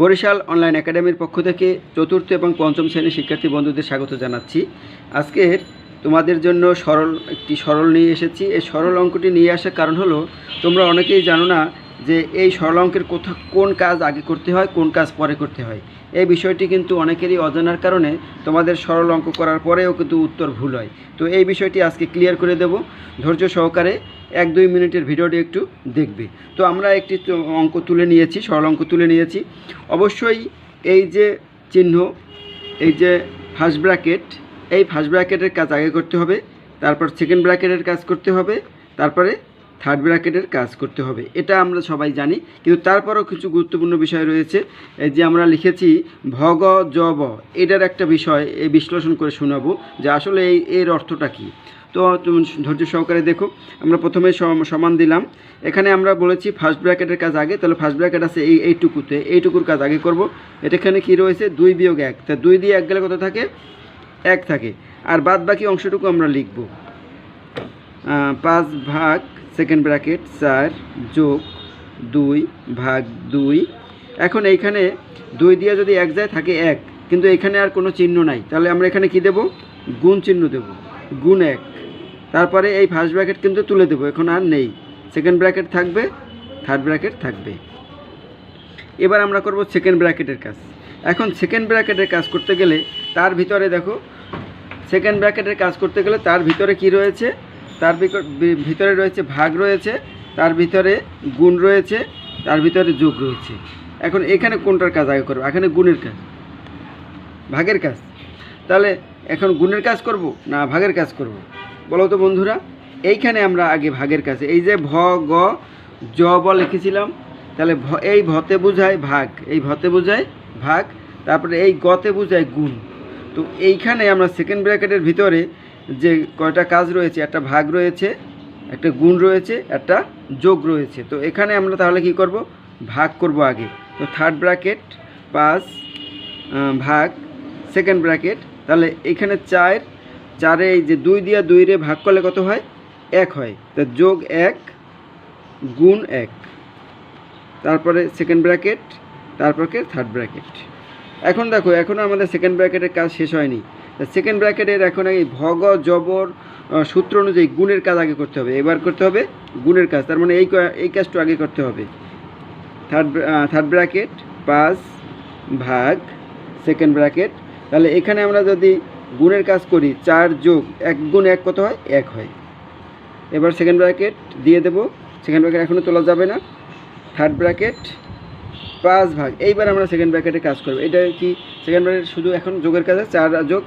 Barishal online একাডেমির পক্ষ থেকে চতুর্থ এবং পঞ্চম শ্রেণির শিক্ষার্থী বন্ধুদের স্বাগত জানাচ্ছি। আজকের তোমাদের জন্য সরল, একটি সরল নিয়ে এসেছি। এই সরল অঙ্কটি নিয়ে আসার কারণ হলো, তোমরা অনেকেই জানো না যে এই সরল অঙ্কের কোথা, কোন কাজ আগে করতে হয়, কোন কাজ পরে করতে হয়। এই বিষয়টি কিন্তু অনেকেরই অজানার কারণে তোমাদের সরল অঙ্ক করার পরেও কিন্তু উত্তর ভুল হয়। তো এই বিষয়টি আজকে ক্লিয়ার করে দেব। ধৈর্য সহকারে এক দুই মিনিটের ভিডিওটি একটু দেখবে। তো আমরা একটি অঙ্ক তুলে নিয়েছি, সরল অঙ্ক তুলে নিয়েছি। অবশ্যই এই যে চিহ্ন, এই যে ফার্স্ট ব্র্যাকেট এই ফার্স্ট ব্র্যাকেটের কাজ আগে করতে হবে, তারপর সেকেন্ড ব্র্যাকেটের কাজ করতে হবে, তারপরে থার্ড ব্র্যাকেটের কাজ করতে হবে। এটা আমরা সবাই জানি, কিন্তু তারপরও কিছু গুরুত্বপূর্ণ বিষয় রয়েছে। যে আমরা লিখেছি ভগ জব এটার একটা বিষয়, এই বিশ্লেষণ করে শোনাবো যে আসলে এই, এর অর্থটা কী। তো তুমি ধৈর্য সহকারে দেখো, আমরা প্রথমে সম- সমান দিলাম। এখানে আমরা বলেছি ফার্স্ট ব্র্যাকেটের কাজ আগে, তাহলে ফার্স্ট ব্র্যাকেট আছে এই, এইটুকুতে, এইটুকুর কাজ আগে করব। এটা এখানে কী রয়েছে? দুই বিয়োগ এক। তা দুই দিয়ে এক গেলে কত থাকে? এক থাকে। আর বাদ বাকি অংশটুকু আমরা লিখব। পাঁচ ভাগ সেকেন্ড ব্র্যাকেট, চার যোগ দুই ভাগ দুই। এখন এইখানে দুই দিয়ে যদি এক যায়, থাকে এক। কিন্তু এখানে আর কোনো চিহ্ন নাই। তাহলে আমরা এখানে কি দেব? গুণ চিহ্ন দেব। গুণ এক। তারপরে এই ফার্স্ট ব্র্যাকেট কিন্তু তুলে দেবো। এখন আর নেই। সেকেন্ড ব্র্যাকেট থাকবে থার্ড ব্র্যাকেট থাকবে। এবার আমরা করব সেকেন্ড ব্র্যাকেটের কাজ। এখন সেকেন্ড ব্র্যাকেটের কাজ করতে গেলে তার ভিতরে দেখো সেকেন্ড ব্র্যাকেটের কাজ করতে গেলে তার ভিতরে কি রয়েছে? তার ভিতরে রয়েছে ভাগ রয়েছে, তার ভিতরে গুণ রয়েছে, তার ভিতরে যোগ রয়েছে। এখন এখানে কোনটার কাজ আগে করব? এখানে গুণের কাজ। ভাগের কাজ। তাহলে এখন গুণের কাজ করব না ভাগের কাজ করব? বলো তো বন্ধুরা, এইখানে আমরা আগে ভাগের কাছে এই যে ভ, গ, জ ব লিখেছিলাম, তাহলে ভ, এই ভতে বোঝায় ভাগ, এই ভতে বোঝায় ভাগ, তারপরে এই গতে বোঝায় গুণ। তো এইখানে আমরা সেকেন্ড ব্র্যাকেটের ভিতরে যে কয়টা কাজ রয়েছে, একটা ভাগ রয়েছে, একটা গুণ রয়েছে, একটা যোগ রয়েছে। তো এখানে আমরা তাহলে কি করব? ভাগ করব আগে। তো থার্ড ব্র্যাকেট পাঁচ ভাগ সেকেন্ড ব্র্যাকেট তাহলে এখানে চার, চারে এই যে দুই দিয়া দুই রে ভাগ করলে কত হয়? এক হয়। তা যোগ এক, গুণ এক। তারপরে সেকেন্ড ব্র্যাকেট তারপরে থার্ড ব্র্যাকেট এখন দেখো এখনও আমাদের সেকেন্ড ব্র্যাকেটের কাজ শেষ হয়নি। সেকেন্ড ব্র্যাকেটের এখন এই ভগ, জবর সূত্র অনুযায়ী গুণের কাজ আগে করতে হবে। এবার করতে হবে গুণের কাজ। তার মানে এই এই কাজটা আগে করতে হবে। থার্ড থার্ড ব্র্যাকেট পাঁচ ভাগ সেকেন্ড ব্র্যাকেট তাহলে এখানে আমরা যদি গুণের কাজ করি, চার যোগ এক গুণ এক কত হয়? এক হয়। এবার সেকেন্ড ব্র্যাকেট দিয়ে দেবো। সেকেন্ড ব্র্যাকেট এখনও তোলা যাবে না। থার্ড ব্র্যাকেট পাঁচ ভাগ। এইবার আমরা সেকেন্ড ব্র্যাকেটে কাজ করব। এটা কি সেকেন্ড ব্র্যাকেট শুধু এখন যোগের কাজে চার যোগ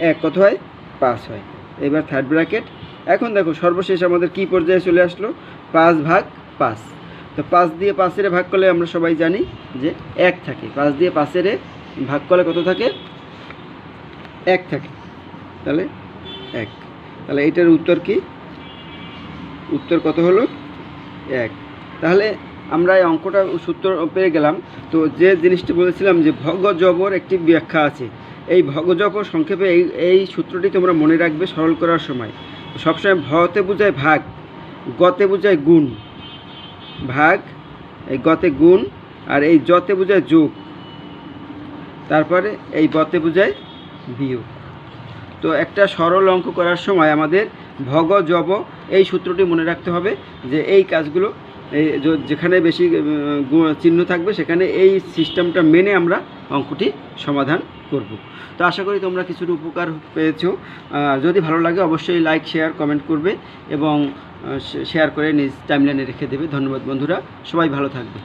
এক কত হয়? পাঁচ হয়। এবার থার্ড ব্র্যাকেট এখন দেখো, সর্বশেষ আমাদের কি পর্যায়ে চলে আসলো? পাঁচ ভাগ পাঁচ। তো পাঁচ দিয়ে পাঁচের ভাগ করলে আমরা সবাই জানি যে এক থাকে। পাঁচ দিয়ে পাঁচের ভাগ করলে কত থাকে? এক থাকে। তাহলে এক। তাহলে এটার উত্তর কি? উত্তর কত হলো? এক। তাহলে আমরা এই অঙ্কটা সূত্র পেয়ে গেলাম। তো যে জিনিসটি বলেছিলাম যে ভগ জবর একটি ব্যাখ্যা আছে। এই ভগ জবর সংক্ষেপে এই এই সূত্রটি তোমরা মনে রাখবে সরল করার সময়। সবসময় ভতে বোঝায় ভাগ, গতে বোঝায় গুণ। ভাগ, এই গতে গুণ, আর এই জতে বোঝায় যোগ। তারপরে এই বতে বোঝায় বিয়োগ। তো একটা সরল অঙ্ক করার সময় আমাদের ভগ জব এই সূত্রটি মনে রাখতে হবে যে এই কাজগুলো এই যেখানে বেশি চিহ্ন থাকবে, সেখানে এই সিস্টেমটা মেনে আমরা অঙ্কটি সমাধান করব। তো আশা করি তোমরা কিছুটা উপকার পেয়েছ। যদি ভালো লাগে, অবশ্যই লাইক, শেয়ার, কমেন্ট করবে এবং শেয়ার করে নিজ টাইমলাইনে রেখে দেবে। ধন্যবাদ বন্ধুরা। সবাই ভালো থাকবে।